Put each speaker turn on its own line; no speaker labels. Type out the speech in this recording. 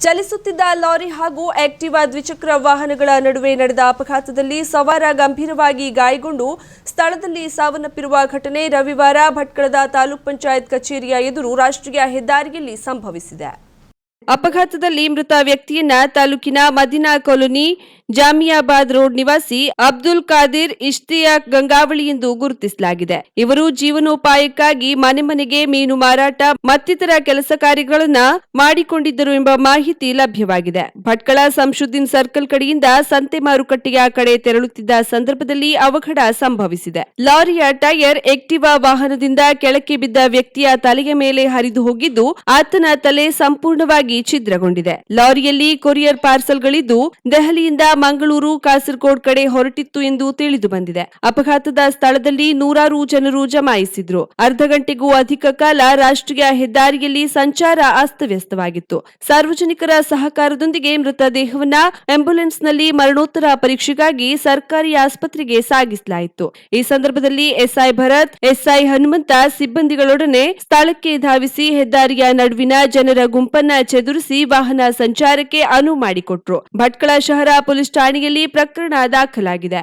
ಚಲಿಸುತ್ತಿದ್ದ lorry ಹಾಗೂ Activa ದ್ವಿಚಕ್ರ ವಾಹನಗಳ ನಡುವೆ ನಡೆದ ಅಪಘಾತದಲ್ಲಿ ಸವಾರ ಗಂಭೀರವಾಗಿ ಗಾಯಗೊಂಡು ಸ್ಥಳದಲ್ಲಿ ಸಾವನ್ನಪ್ಪಿರುವ ಘಟನೆ ರವಿವಾರ ಭಟ್ಕಳದ ತಾಲೂಕ್ ಪಂಚಾಯತ್ ಕಚೇರಿಯ ಎದುರು ರಾಷ್ಟ್ರೀಯ ಹೆದ್ದಾರಿಯಲ್ಲಿ ಸಂಭವಿಸಿದೆ. ಅಪಘಾತದಲ್ಲಿ ಮೃತ ವ್ಯಕ್ತಿಯನ್ನ ತಾಲೂಕಿನ ಮದಿನಾ ಕಾಲೋನಿ ಜಾಮಿಯಾಬಾದ್ ರೋಡ್ ನಿವಾಸಿ ಅಬ್ದುಲ್ ಖಾದಿರ್ ಇಷ್ತಿಯಾಕ್ ಗಂಗಾವಳಿ ಎಂದು ಗುರುತಿಸಲಾಗಿದೆ. ಇವರು ಜೀವನೋಪಾಯಕ್ಕಾಗಿ ಮನೆ ಮನೆಗೆ ಮೀನು ಮಾರಾಟ, ಮತ್ತಿತರ ಕೆಲಸ ಕಾರ್ಯಗಳನ್ನ ಮಾಡಿಕೊಂಡಿದ್ದರು ಎಂಬ ಮಾಹಿತಿ ಲಭ್ಯವಾಗಿದೆ. ಭಟ್ಕಳ ಸಂಶುದ್ದೀನ್ ಸರ್ಕಲ್ ಕಡೆಯಿಂದ ಸಂತೆ ಮಾರುಕಟ್ಟೆಯ ಕಡೆ ತೆರಳುತ್ತಿದ್ದ ಸಂದರ್ಭದಲ್ಲಿ ಅವಘಡ ಸಂಭವಿಸಿದೆ. ಲಾರಿಯ ಟೈರ್ ಎಕ್ಟಿವಾ ವಾಹನದಿಂದ ಕೆಳಕ್ಕೆ ಬಿದ್ದ ವ್ಯಕ್ತಿಯ ತಲೆಯ ಮೇಲೆ ಹರಿದು ಹೋಗಿದ್ದು, ಆತನ ತಲೆ ಸಂಪೂರ್ಣವಾಗಿ ಛಿದ್ರಗೊಂಡಿದೆ. ಲಾರಿಯಲ್ಲಿ ಕೊರಿಯರ್ ಪಾರ್ಸಲ್ಗಳಿದ್ದು, ದೆಹಲಿಯಿಂದ ಮಂಗಳೂರು, ಕಾಸರಗೋಡ್ ಕಡೆ ಹೊರಟಿತ್ತು ಎಂದು ತಿಳಿದು ಬಂದಿದೆ. ಅಪಘಾತದ ಸ್ಥಳದಲ್ಲಿ ನೂರಾರು ಜನರು ಜಮಾಯಿಸಿದ್ರು. ಅರ್ಧ ಗಂಟೆಗೂ ಅಧಿಕ ಕಾಲ ರಾಷ್ಟ್ರೀಯ ಹೆದ್ದಾರಿಯಲ್ಲಿ ಸಂಚಾರ ಅಸ್ತವ್ಯಸ್ತವಾಗಿತ್ತು. ಸಾರ್ವಜನಿಕರ ಸಹಕಾರದೊಂದಿಗೆ ಮೃತದೇಹವನ್ನ ಆಂಬ್ಯುಲೆನ್ಸ್ನಲ್ಲಿ ಮರಣೋತ್ತರ ಪರೀಕ್ಷೆಗಾಗಿ ಸರ್ಕಾರಿ ಆಸ್ಪತ್ರೆಗೆ ಸಾಗಿಸಲಾಯಿತು. ಈ ಸಂದರ್ಭದಲ್ಲಿ ಎಸ್ಐ ಭರತ್, ಎಸ್ಐ ಹನುಮಂತ ಸಿಬ್ಬಂದಿಗಳೊಡನೆ ಸ್ಥಳಕ್ಕೆ ಧಾವಿಸಿ ಹೆದ್ದಾರಿಯ ನಡುವಿನ ಜನರ ಗುಂಪನ್ನ ಚದುರಿಸಿ ವಾಹನ ಸಂಚಾರಕ್ಕೆ ಅನುವು ಮಾಡಿಕೊಟ್ರು. ಭಟ್ಕಳ ಶಹರ ಪೊಲೀಸ್ ಠಾಣೆಯಲ್ಲಿ ಪ್ರಕರಣ ದಾಖಲಾಗಿದೆ.